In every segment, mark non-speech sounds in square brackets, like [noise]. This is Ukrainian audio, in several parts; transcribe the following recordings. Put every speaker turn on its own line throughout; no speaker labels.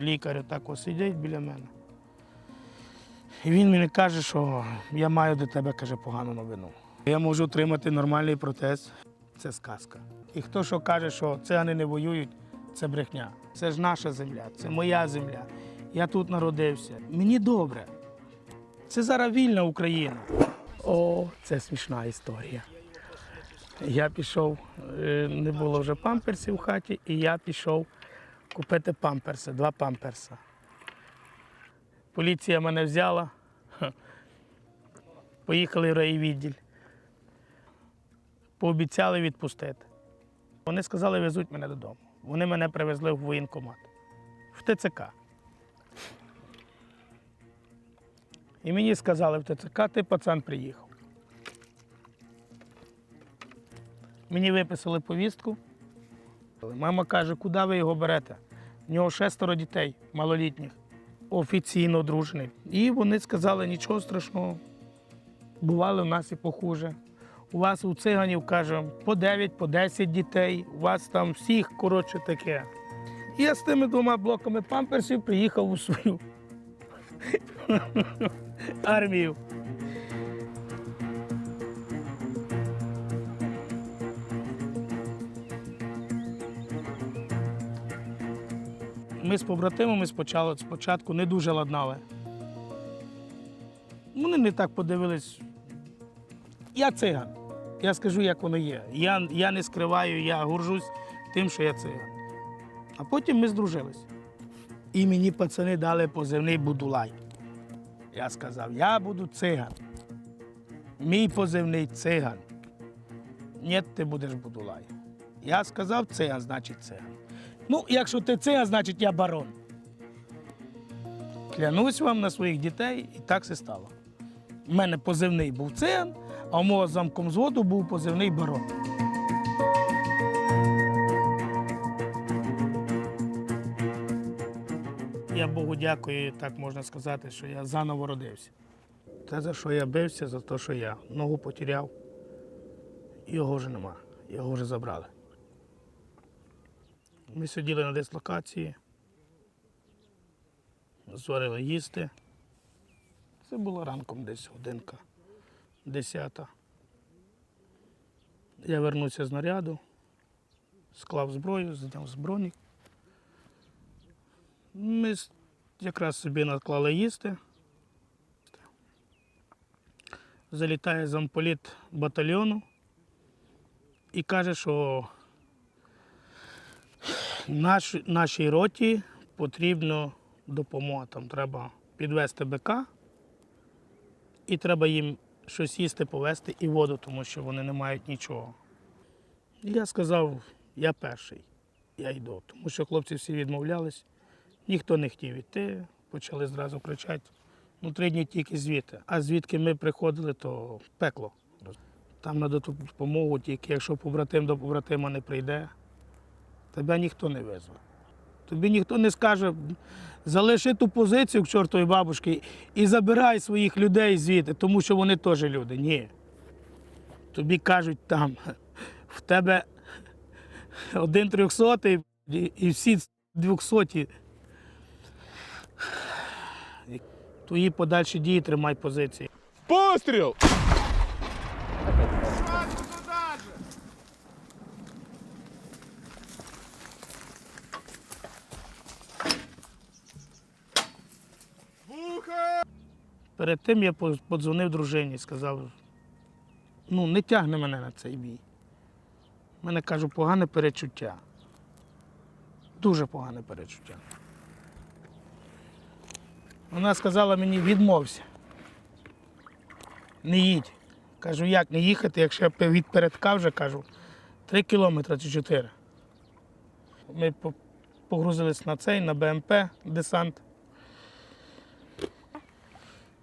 лікар так ось сидить біля мене. І він мені каже, що я маю до тебе каже, погану новину. Я можу отримати нормальний протез. Це сказка. І хто що каже, що цигани не воюють, це брехня. Це ж наша земля, це моя земля. Я тут народився. Мені добре. Це зараз вільна Україна. О, це смішна історія. Я пішов, е, не було вже памперсів в хаті, і я пішов купити памперси, два памперса. Поліція мене взяла. Поїхали в райвідділь. Пообіцяли відпустити. Вони сказали, везуть мене додому. Вони мене привезли в воєнкомат, в ТЦК. І мені сказали в ТЦК, ти пацан приїхав. Мені виписали повістку. Мама каже, куди ви його берете? В нього шестеро дітей малолітніх, офіційно одружений. І вони сказали, нічого страшного. Бували в нас і похуже. У вас у циганів, каже, по 9, по 10 дітей, у вас там всіх, коротше, таке. І я з тими двома блоками памперсів приїхав у свою [laughs] армію. Ми з побратимами спочатку, спочатку не дуже ладнали. Вони не так подивились. Я циган. Я скажу, як воно є. Я, я не скриваю, я горжусь тим, що я циган. А потім ми здружились. І мені пацани дали позивний Будулай. Я сказав, я буду циган. Мій позивний циган. Ні, ти будеш Будулай. Я сказав циган, значить циган. Ну, якщо ти циган, значить я барон. Клянусь вам на своїх дітей, і так все стало. У мене позивний був циган, а у мого замком зводу був позивний барон. Я Богу дякую, так можна сказати, що я заново родився. Те, за що я бився, за те, що я ногу потеряв, його вже нема, його вже забрали. Ми сиділи на дислокації, зварили їсти. Це було ранком десь годинка, десята. Я вернувся з наряду, склав зброю, зняв збройник. Ми якраз собі наклали їсти. Залітає замполіт батальйону і каже, що наш, нашій роті потрібно допомога. Там треба підвести БК і треба їм щось їсти, повезти і воду, тому що вони не мають нічого. Я сказав, я перший, я йду, тому що хлопці всі відмовлялись, ніхто не хотів йти, почали зразу кричати. Ну, три дні тільки звідти. А звідки ми приходили, то пекло. Там треба допомогу, тільки якщо побратим до побратима не прийде, тебе ніхто не визве. Тобі ніхто не скаже, залиши ту позицію к чортовій бабушки і забирай своїх людей звідти, тому що вони теж люди. Ні. Тобі кажуть там, в тебе один трьохсотий і всі двохсоті. Твої подальші дії тримай позиції.
Постріл!
Перед тим я подзвонив дружині і сказав, ну не тягне мене на цей бій. Мене кажу, погане перечуття. Дуже погане перечуття. Вона сказала мені, відмовся. Не їдь. Кажу, як не їхати, якщо я від передка вже кажу, три кілометри чи чотири. Ми погрузились на цей, на БМП, десант.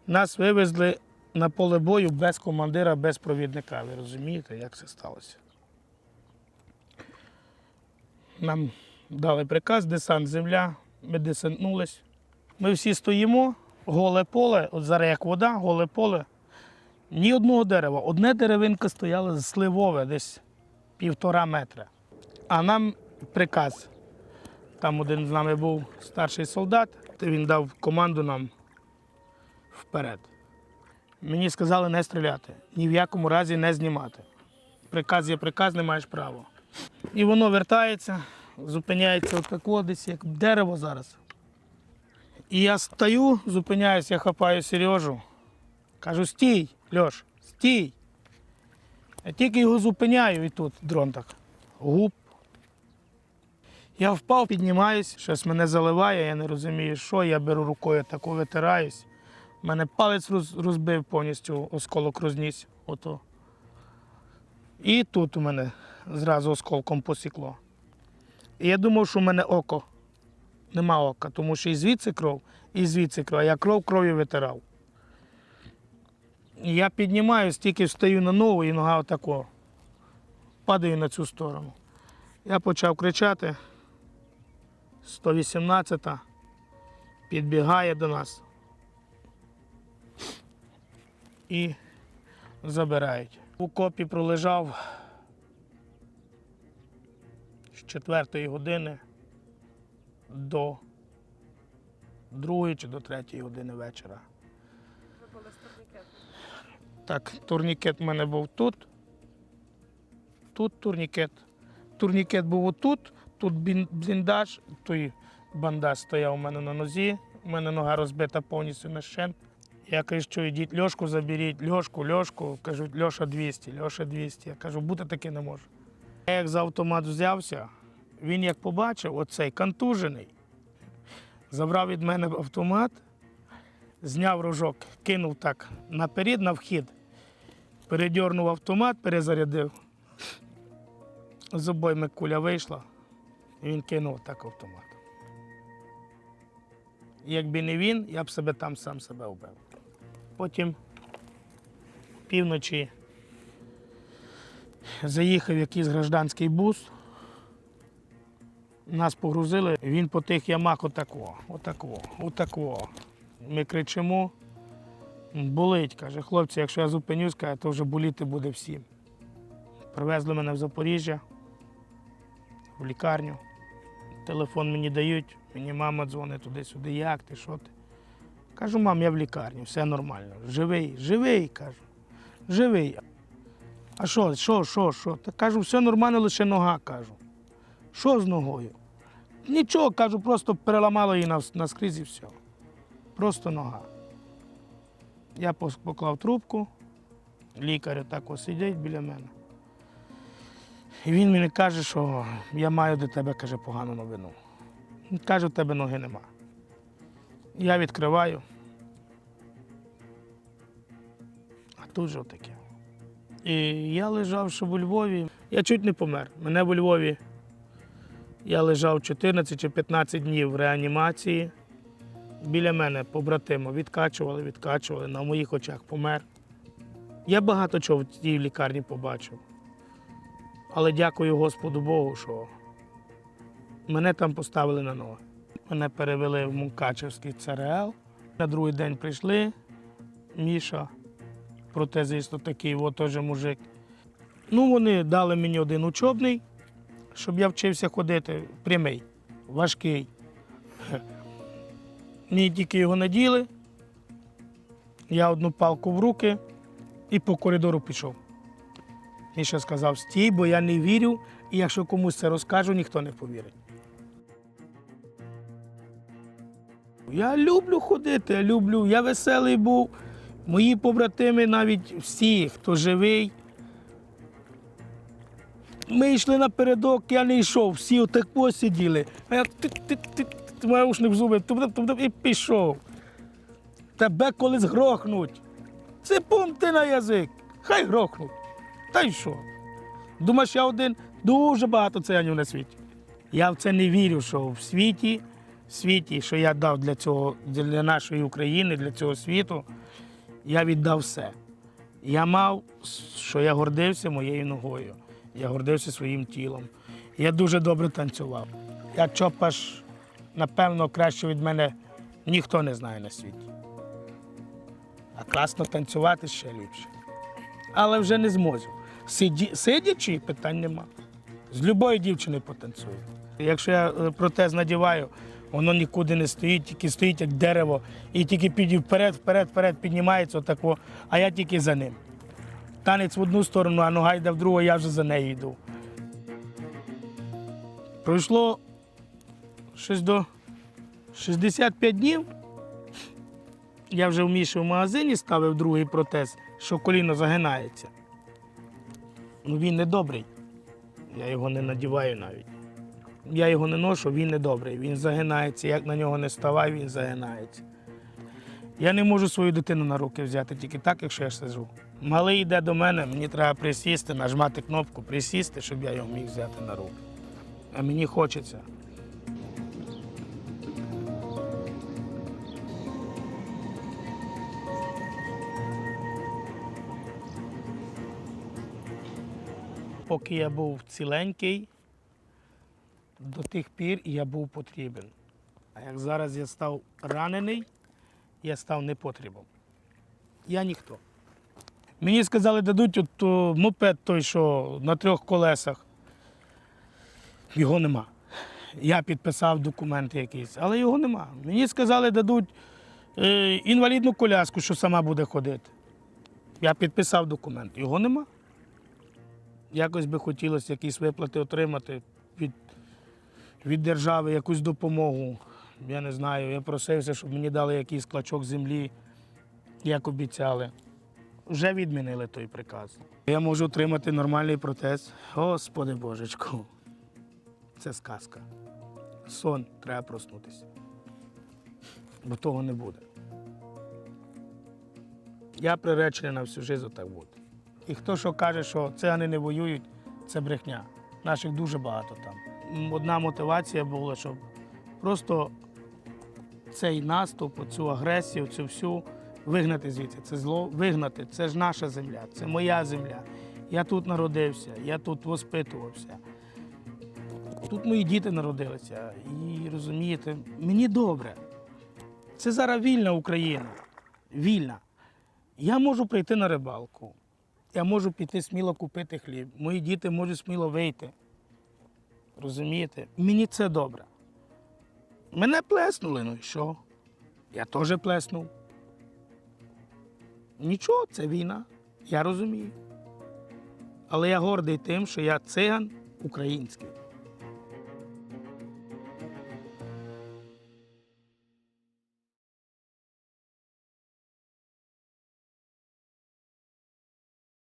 Нас вивезли на поле бою без командира, без провідника. Ви розумієте, як це сталося? Нам дали приказ, десант земля, ми десантнулись. Ми всі стоїмо, голе поле, от зараз як вода, голе поле. Ні одного дерева. Одне деревинка стояла сливове, десь півтора метра. А нам приказ Там один з нами був старший солдат, він дав команду нам вперед. Мені сказали не стріляти, ні в якому разі не знімати. Приказ є приказ, не маєш права. І воно вертається, зупиняється отако десь, як дерево зараз. І я стою, зупиняюсь, я хапаю Сережу. Кажу, стій, Льош, стій. Я тільки його зупиняю і тут дрон так. Гуп. Я впав, піднімаюсь, щось мене заливає, я не розумію, що. Я беру рукою таку витираюсь. У мене палець роз- розбив повністю, осколок розніс. Ото. І тут у мене зразу осколком посікло. І я думав, що в мене око. Нема ока, тому що і звідси кров, і звідси кров. А я кров кров'ю витирав. Я піднімаюсь, тільки встаю на ногу і нога отако. Падаю на цю сторону. Я почав кричати. 118-та підбігає до нас і забирають. У копі пролежав з 4 години до 2 чи до 3 години вечора. Так, турнікет в мене був тут. Тут турнікет. Турнікет був отут, тут бліндаж, той бандаж стояв у мене на нозі. У мене нога розбита повністю на щент. Я кажу, що йдіть льошку заберіть, льошку, льошку. Кажуть, Льоша 200, Льоша 200. Я кажу, бути таки не може. Я як за автомат взявся, він як побачив, оцей контужений, забрав від мене автомат, зняв рожок, кинув так наперед, на вхід, передьорнув автомат, перезарядив. З обойми куля вийшла, і він кинув так автомат. Якби не він, я б себе там сам себе вбив. Потім півночі заїхав якийсь гражданський бус. Нас погрузили, він по тих ямах отако, отако, отако. Ми кричимо, болить, каже, хлопці, якщо я зупинюсь, каже, то вже боліти буде всім. Привезли мене в Запоріжжя, в лікарню. Телефон мені дають, мені мама дзвонить туди-сюди, як ти, що ти? Кажу, мам, я в лікарні, все нормально. Живий, живий, кажу. Живий. А що, що, що, що? Та кажу, все нормально, лише нога, кажу. Що з ногою? Нічого, кажу, просто переламало її наскрізь і все. Просто нога. Я поклав трубку, лікар так ось сидить біля мене. І він мені каже, що я маю до тебе каже, погану новину. Він Каже, у тебе ноги нема. Я відкриваю. А тут же таке. І я лежав, щоб у Львові. Я чуть не помер. Мене в Львові. Я лежав 14 чи 15 днів в реанімації. Біля мене побратимо відкачували, відкачували, на моїх очах помер. Я багато чого в тій лікарні побачив. Але дякую Господу Богу, що мене там поставили на ноги. Мене перевели в Мукачевський ЦРЛ. На другий день прийшли. Міша, протезист такий, от теж мужик. Ну, вони дали мені один учобний, щоб я вчився ходити прямий, важкий. Мені тільки його наділи. Я одну палку в руки і по коридору пішов. Міша сказав, стій, бо я не вірю, і якщо комусь це розкажу, ніхто не повірить. Я люблю ходити, я люблю, я веселий був. Мої побратими, навіть всі, хто живий. Ми йшли напередок, я не йшов, всі отак посиділи. А я ти-ти-ти, в зуби, і пішов. Тебе колись грохнуть. Це ти на язик. Хай грохнуть. Та й що? Думаєш, я один дуже багато циганів на світі. Я в це не вірю, що в світі, світі, що я дав для цього, для нашої України, для цього світу, я віддав все. Я мав, що я гордився моєю ногою, я гордився своїм тілом. Я дуже добре танцював. Я чопаш, напевно, краще від мене ніхто не знає на світі. А класно танцювати ще ліпше. Але вже не зможу. Сиді, сидячи, питань нема. З любої дівчини потанцюю. Якщо я е, протез надіваю, воно нікуди не стоїть, тільки стоїть як дерево, і тільки піді вперед, вперед, вперед піднімається отако, а я тільки за ним. Танець в одну сторону, а нога йде в другу, я вже за нею йду. Пройшло щось до 65 днів. Я вже в Міші в магазині ставив другий протез, що коліно загинається. Ну він не добрий. Я його не надіваю навіть. Я його не ношу, він не добрий. Він загинається. Як на нього не ставай, він загинається. Я не можу свою дитину на руки взяти тільки так, якщо я сижу. Малий йде до мене, мені треба присісти, нажмати кнопку, присісти, щоб я його міг взяти на руки. А мені хочеться. Поки я був ціленький, до тих пір я був потрібен. А як зараз я став ранений, я став непотрібом. Я ніхто. Мені сказали, дадуть от, о, мопед той, що на трьох колесах. Його нема. Я підписав документи якісь, але його нема. Мені сказали, дадуть е, інвалідну коляску, що сама буде ходити. Я підписав документ. Його нема. Якось би хотілося якісь виплати отримати від, держави, якусь допомогу. Я не знаю, я просився, щоб мені дали якийсь клочок землі, як обіцяли. Вже відмінили той приказ. Я можу отримати нормальний протез. Господи Божечку. Це сказка. Сон, треба проснутися. Бо того не буде. Я приречений на всю життя так бути. І хто що каже, що цигани не воюють, це брехня. Наших дуже багато там. Одна мотивація була, щоб просто цей наступ, цю агресію, цю всю вигнати звідси. Це зло вигнати. Це ж наша земля, це моя земля. Я тут народився, я тут воспитувався. Тут мої діти народилися. І розумієте, мені добре. Це зараз вільна Україна. Вільна. Я можу прийти на рибалку. Я можу піти сміло купити хліб. Мої діти можуть сміло вийти. Розумієте? Мені це добре. Мене плеснули, ну і що? Я теж плеснув. Нічого, це війна. Я розумію. Але я гордий тим, що я циган український.